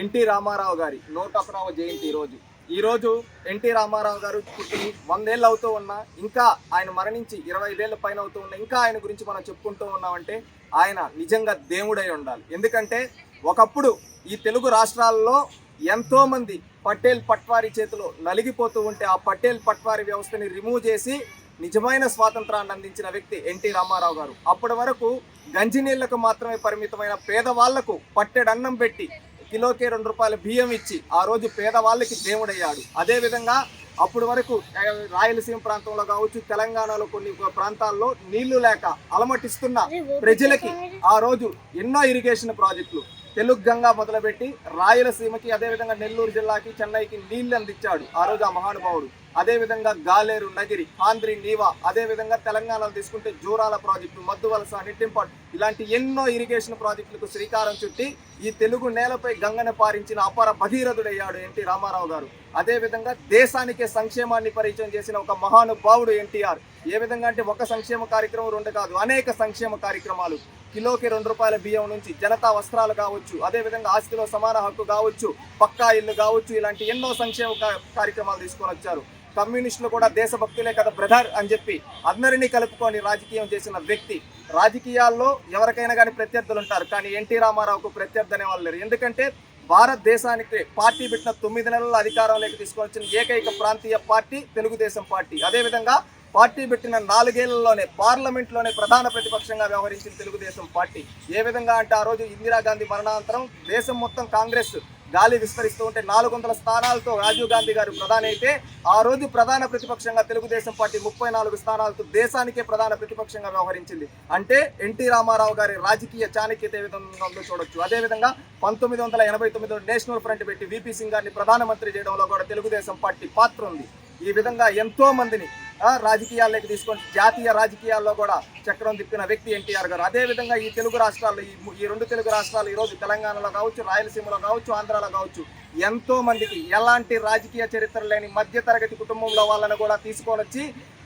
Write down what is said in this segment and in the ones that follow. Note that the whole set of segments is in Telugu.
ఎన్టీ రామారావు గారి నూట ఒకటవ జయంతి ఈరోజు. ఈరోజు ఎన్టీ రామారావు గారు పుట్టి వందేళ్ళు అవుతూ ఉన్నా ఇంకా ఆయన మరణించి ఇరవై ఐదేళ్ళ పైన అవుతూ ఉన్నా ఇంకా ఆయన గురించి మనం చెప్పుకుంటూ ఉన్నామంటే ఆయన నిజంగా దేవుడై ఉండాలి. ఎందుకంటే ఒకప్పుడు ఈ తెలుగు రాష్ట్రాల్లో ఎంతోమంది పటేల్ పట్వారీ చేతిలో నలిగిపోతూ ఉంటే ఆ పటేల్ పట్వారీ వ్యవస్థని రిమూవ్ చేసి నిజమైన స్వాతంత్రాన్ని అందించిన వ్యక్తి ఎన్టీ రామారావు గారు. అప్పటి వరకు గంజినీళ్ళకు మాత్రమే పరిమితమైన పేదవాళ్ళకు పట్టెడన్నం పెట్టి కిలోకి రెండు రూపాయల బియ్యం ఇచ్చి ఆ రోజు పేదవాళ్ళకి దేవుడయ్యాడు. అదేవిధంగా అప్పటి వరకు రాయలసీమ ప్రాంతంలో కావచ్చు తెలంగాణలో కొన్ని ప్రాంతాల్లో నీళ్ళు లేక అలమటిస్తున్న ప్రజలకి ఆ రోజు ఎన్నో ఇరిగేషన్ ప్రాజెక్టులు. తెలుగు గంగా మొదలుపెట్టి రాయలసీమకి అదేవిధంగా నెల్లూరు జిల్లాకి చెన్నైకి నీళ్ళు అందించాడు ఆ రోజు ఆ మహానుభావుడు. అదేవిధంగా గాలేరు నగిరి ఆంధ్రి నీవా అదేవిధంగా తెలంగాణలో తీసుకుంటే జూరాల ప్రాజెక్టు మద్దువలస వలస ఇలాంటి ఎన్నో ఇరిగేషన్ ప్రాజెక్టులకు శ్రీకారం చుట్టి ఈ తెలుగు నేలపై గంగను పారించిన అపర భగీరథుడయ్యాడు ఎన్టీ రామారావు గారు. అదేవిధంగా దేశానికే సంక్షేమాన్ని పరిచయం చేసిన ఒక మహానుభావుడు ఎన్టీఆర్. ఏ విధంగా అంటే ఒక సంక్షేమ కార్యక్రమం రెండు కాదు అనేక సంక్షేమ కార్యక్రమాలు. కిలోకి రెండు రూపాయల బియ్యం నుంచి జనతా వస్త్రాలు కావచ్చు అదేవిధంగా ఆస్తిలో సమాన హక్కు కావచ్చు పక్కా ఇల్లు కావచ్చు ఇలాంటి ఎన్నో సంక్షేమ కా- కార్యక్రమాలు తీసుకొని వచ్చారు. కమ్యూనిస్టులు కూడా దేశభక్తులే కదా బ్రదర్ అని చెప్పి అందరినీ కలుపుకొని రాజకీయం చేసిన వ్యక్తి. రాజకీయాల్లో ఎవరికైనా కానీ ప్రత్యర్థులు ఉంటారు. కానీ ఎన్టీ రామారావుకు ప్రత్యర్థి అనే వాళ్ళు లేరు. ఎందుకంటే భారతదేశానికి పార్టీ పెట్టిన తొమ్మిది నెలల అధికారంలోకి తీసుకొని వచ్చిన ఏకైక ప్రాంతీయ పార్టీ తెలుగుదేశం పార్టీ. అదేవిధంగా పార్టీ పెట్టిన నాలుగేళ్ళలోనే పార్లమెంట్లోనే ప్రధాన ప్రతిపక్షంగా వ్యవహరించిన తెలుగుదేశం పార్టీ. ఏ విధంగా అంటే ఆ రోజు ఇందిరాగాంధీ మరణానంతరం దేశం మొత్తం కాంగ్రెస్ గాలి విస్తరిస్తూ ఉంటే నాలుగు వందల స్థానాలతో రాజీవ్ గాంధీ గారు ప్రధాని అయితే ఆ రోజు ప్రధాన ప్రతిపక్షంగా తెలుగుదేశం పార్టీ ముప్పై నాలుగు స్థానాలతో దేశానికే ప్రధాన ప్రతిపక్షంగా వ్యవహరించింది. అంటే ఎన్టీ రామారావు గారి రాజకీయ చాణక్యత ఏ విధంగా ఉందో చూడొచ్చు. అదేవిధంగా పంతొమ్మిది వందల ఎనభై తొమ్మిదిలో నేషనల్ ఫ్రంట్ పెట్టి విపి సింగ్ గారిని ప్రధానమంత్రి చేయడంలో కూడా తెలుగుదేశం పార్టీ పాత్ర ఉంది. ఈ విధంగా ఎంతో మందిని రాజకీయాల్లోకి తీసుకొని జాతీయ రాజకీయాల్లో కూడా చక్రం తిప్పిన వ్యక్తి ఎన్టీఆర్ గారు. అదే విధంగా ఈ తెలుగు రాష్ట్రాల్లో ఈ ఈ రెండు తెలుగు రాష్ట్రాలు ఈరోజు తెలంగాణలో కావచ్చు రాయలసీమలో కావచ్చు ఆంధ్రాలో కావచ్చు ఎంతో మందికి ఎలాంటి రాజకీయ చరిత్ర లేని మధ్యతరగతి కుటుంబంలో వాళ్ళని కూడా తీసుకొని వచ్చి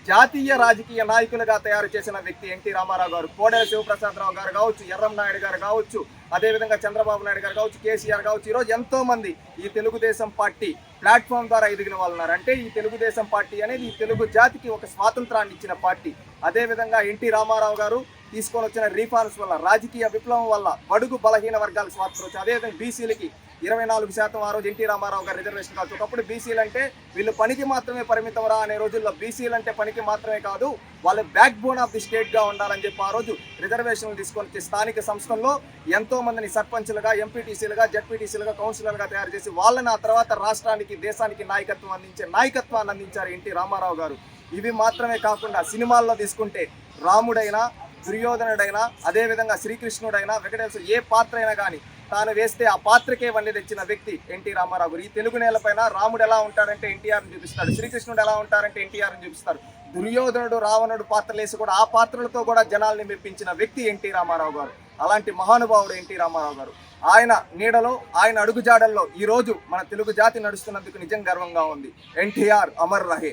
జాతీయ రాజకీయ నాయకులుగా తయారు చేసిన వ్యక్తి ఎన్టీ రామారావు గారు కోడెల శివప్రసాదరావు గారు కావచ్చు ఎర్రం నాయుడు గారు కావచ్చు అదేవిధంగా చంద్రబాబు నాయుడు గారు కావచ్చు కేసీఆర్ కావచ్చు ఈరోజు ఎంతో మంది ఈ తెలుగుదేశం పార్టీ ప్లాట్ఫామ్ ద్వారా ఎదిగిన వాళ్ళు ఉన్నారు. అంటే ఈ తెలుగుదేశం పార్టీ అనేది ఈ తెలుగు జాతికి ఒక స్వాతంత్రాన్ని ఇచ్చిన పార్టీ. అదేవిధంగా ఎన్టీ రామారావు గారు తీసుకొని వచ్చిన రీఫార్మ్స్ వల్ల రాజకీయ విప్లవం వల్ల బడుగు బలహీన వర్గాలకు స్వాతంత్రం వచ్చింది. అదేవిధంగా బీసీలకి ఇరవై నాలుగు శాతం ఆ రోజు ఎన్టీ రామారావు గారు రిజర్వేషన్ కావచ్చు. ఒకప్పుడు బీసీలు అంటే వీళ్ళు పనికి మాత్రమే పరిమితం రా అనే రోజుల్లో బీసీలు అంటే పనికి మాత్రమే కాదు వాళ్ళ బ్యాక్ బోన్ ఆఫ్ ది స్టేట్గా ఉండాలని చెప్పి ఆ రోజు రిజర్వేషన్లు తీసుకొని వచ్చి స్థానిక సంస్థల్లో ఎంతో మందిని సర్పంచ్లుగా ఎంపీటీసీలుగా జడ్పీటీసీలుగా కౌన్సిలర్గా తయారు చేసి వాళ్ళని ఆ తర్వాత రాష్ట్రానికి దేశానికి నాయకత్వం అందించే నాయకత్వాన్ని అందించారు ఎన్టీ రామారావు గారు. ఇవి మాత్రమే కాకుండా సినిమాల్లో తీసుకుంటే రాముడైనా దుర్యోధనుడైనా అదేవిధంగా శ్రీకృష్ణుడైనా వెంకటేశ్వర ఏ పాత్ర అయినా కానీ తాను వేస్తే ఆ పాత్రకే వన్నీ తెచ్చిన వ్యక్తి ఎన్టీ రామారావు ఈ తెలుగు నేలపైన రాముడు ఎలా ఉంటాడంటే ఎన్టీఆర్ని చూపిస్తాడు. శ్రీకృష్ణుడు ఎలా ఉంటారంటే ఎన్టీఆర్ని చూపిస్తారు దుర్యోధనుడు రావణుడు పాత్రలు వేసి కూడా ఆ పాత్రలతో కూడా జనాల్ని మెప్పించిన వ్యక్తి ఎన్టీ రామారావు గారు. అలాంటి మహానుభావుడు ఎన్టీ రామారావు గారు. ఆయన నీడలో ఆయన అడుగుజాడల్లో ఈ రోజు మన తెలుగు జాతి నడుస్తున్నందుకు నిజం గర్వంగా ఉంది. ఎన్టీఆర్ అమర్ రహే.